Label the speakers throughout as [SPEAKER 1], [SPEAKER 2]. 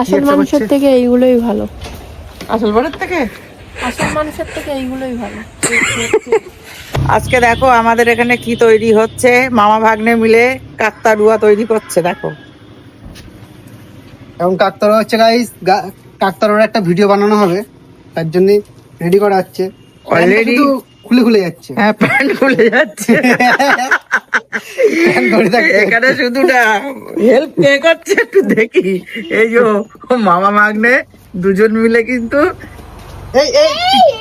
[SPEAKER 1] আসল মানুষের থেকে এইগুলোই ভালো।
[SPEAKER 2] আসল বাড়ির থেকে?
[SPEAKER 1] আসল মানুষের থেকে এইগুলোই ভালো।
[SPEAKER 2] আজকে দেখো আমাদের এখানে কি তৈরি হচ্ছে। মামা ভাগ্নে মিলে কাকতারুয়া তৈরি করছে দেখো।
[SPEAKER 3] এখন কাকতারা হচ্ছে গাইস কাকতারার একটা ভিডিও বানানো হবে। তার জন্য রেডি করা হচ্ছে। শুধু খুলে খুলে যাচ্ছে।
[SPEAKER 2] হ্যাঁ প্যান্ট খুলে যাচ্ছে। এখানে শুধু না হেল্প কে করছে একটু দেখি। এই যে মামা ভাগ্নে দুজন মিলে কিন্তু
[SPEAKER 3] এই এই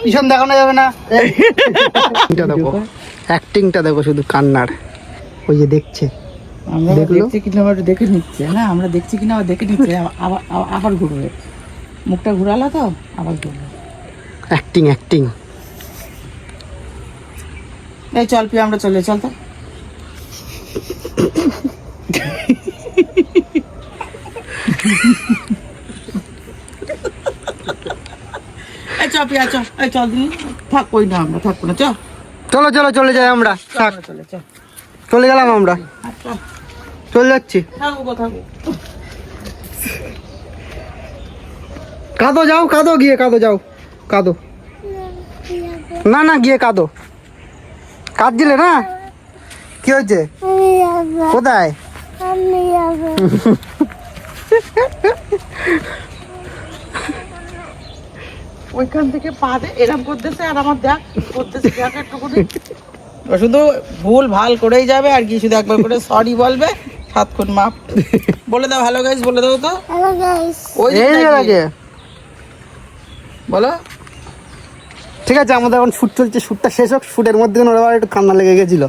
[SPEAKER 3] পিছন দেখানো যাবে না। এটা দেখো। অ্যাক্টিংটা দেখো শুধু কান্নার। ওই যে দেখছে।
[SPEAKER 2] আমরা
[SPEAKER 3] দেখল?
[SPEAKER 2] দেখছি কিনা আবার দেখে নিচ্ছে। না আমরা দেখছি কিনা আবার দেখে নিচ্ছে। আবার আবার- আবার ঘুরবে। মুখটা ঘুরালো তো আবার ঘুরবে।
[SPEAKER 3] অ্যাক্টিং অ্যাক্টিং
[SPEAKER 2] এই চল পি আমরা চলে চল তো। চ পিয়া চ এই চল দিন থাক কই না আমরা থাকব না চ
[SPEAKER 3] চলো চলো চলে যাই আমরা থাক।
[SPEAKER 2] চলে চ
[SPEAKER 3] চলে। গেলাম আমরা। চলে। যাচ্ছি। কাঁদো যাও কাঁদো গিয়ে কাঁদো যাও। কাঁদো। না না গিয়ে কাঁদো। কাঁদছিলে না? কি হয়েছে? কোথায়?
[SPEAKER 2] ওইখান থেকে পা দে এরম করতেছে আর আমার দেখ করতেছে দেখ একটু করে ও শুধু ভুল ভালো করেই যাবে আর কি শুধু একবার করে সরি বলবে সাত খুন মাপ। বলে দাও হ্যালো গাইস বলে দাও তো। ওই বলো।
[SPEAKER 3] ঠিক আছে আমাদের এখন শুট চলছে শুটটা শেষ হোক শুটের মধ্যে ওরা আবার একটু কান্না লেগে গেছিল।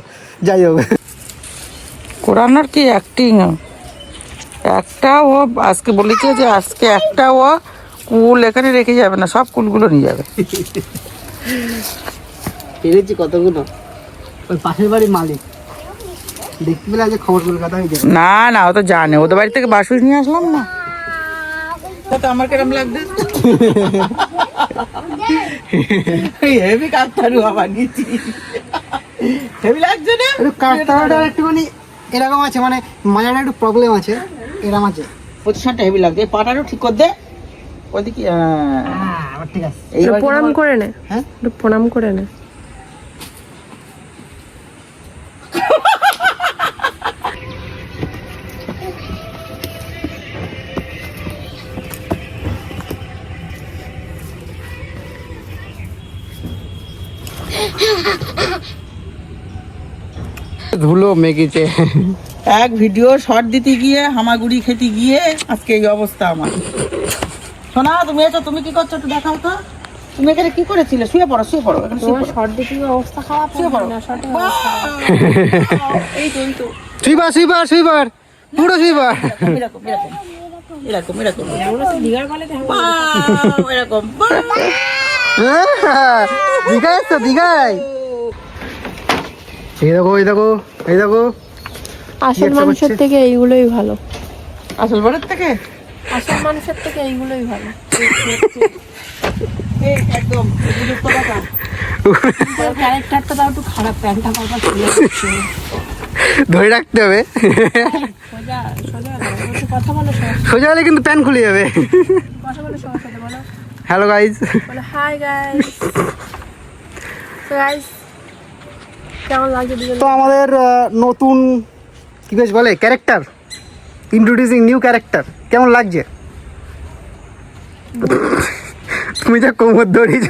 [SPEAKER 3] যাই হোক।
[SPEAKER 2] কোরআনার কি অ্যাক্টিং একটা ও আজকে বলেছে যে আজকে একটা ও কুল এখানে রেখে যাবে না সব কুলগুলো নিয়ে যাবে।
[SPEAKER 3] পেরেছি কতগুলো? ওই পাশের বাড়ির মালিক। দেখতে পেলে আজকে খবর কলকাতা হয়ে যাবে
[SPEAKER 2] না না ও তো জানে। ওদের বাড়ি থেকে বাসুস নিয়ে আসলাম না। তো আমার কেরম লাগবে? হেভি কাকতারু আবার নিচি। হেভি লাগছে না?
[SPEAKER 3] একটু একটুখানি এরকম আছে মানে মাজাটা একটু প্রবলেম আছে এরকম আছে।
[SPEAKER 2] পজিশনটা হেভি লাগছে। এই পাটারও ঠিক কর দে। ওইদিকে হ্যাঁ।
[SPEAKER 3] হ্যাঁ ঠিক আছে।
[SPEAKER 2] এইবার
[SPEAKER 1] প্রণাম করে নে।
[SPEAKER 3] হ্যাঁ?
[SPEAKER 1] একটু প্রণাম করে নে।
[SPEAKER 3] ধুলো মেঘেছে
[SPEAKER 2] এক ভিডিও শর্ট দিতে গিয়ে হামাগুড়ি খেতে গিয়ে আজকে এই অবস্থা আমার। শোনা তুমি এসো তুমি কি করছ একটু দেখাও তো। তুমি এখানে কি করেছিলে? শুয়ে পড়ো শুয়ে পড়ো এখানে শুয়ে
[SPEAKER 1] শর্ট দিকে অবস্থা খারাপ
[SPEAKER 2] শুয়ে পড়ো।
[SPEAKER 1] না? শর্টে
[SPEAKER 2] এই তো এই তো।
[SPEAKER 3] সুইবার সুইবার সুইবার পুরো সুইবার
[SPEAKER 2] এরকম এরকম এরকম এরকম বাহ, এরকম। বাহ।
[SPEAKER 3] দীঘায় তো দীঘায়? এই দেখো এই দেখো এই দেখো।
[SPEAKER 1] আসল মানুষের? থেকে এইগুলোই ভালো।
[SPEAKER 2] আসল বাড়ির থেকে?
[SPEAKER 1] আসল মানুষের থেকে এইগুলোই ভালো।
[SPEAKER 2] এই একদম
[SPEAKER 1] ক্যারেক্টারটা তাও একটু খারাপ প্যান্টটা বারবার খুলে
[SPEAKER 3] ধরে রাখতে হবে।
[SPEAKER 1] সোজা
[SPEAKER 3] হলে কিন্তু প্যান খুলে যাবে। হ্যালো গাইজ
[SPEAKER 1] বলো। হাই গাইস তো
[SPEAKER 3] আমাদের নতুন কি বেশ বলে ক্যারেক্টার ইন্ট্রোডিউসিং নিউ ক্যারেক্টার কেমন লাগছে? তুমি যা কোমর ধরেছ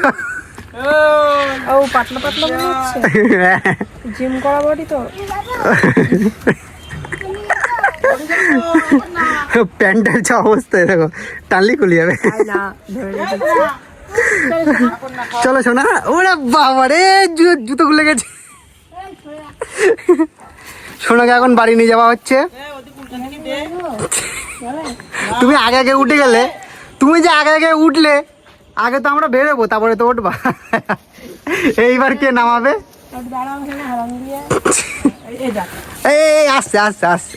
[SPEAKER 1] ও পাতলা পাতলা মনে হচ্ছে। জিম করা বডি তো?
[SPEAKER 3] প্যান্টের যা অবস্থা দেখো টানলি খুলে যাবে।
[SPEAKER 1] না
[SPEAKER 3] চলো শোনা ওরে বাবা রে জুতো খুলে গেছে সোনাকে এখন বাড়ি নিয়ে যাওয়া হচ্ছে। তুমি আগে আগে উঠে গেলে তুমি যে আগে আগে উঠলে আগে তো আমরা বেরোবো তারপরে তো উঠবা। এইবার কে নামাবে? এই, আসছে আসছে আসছে।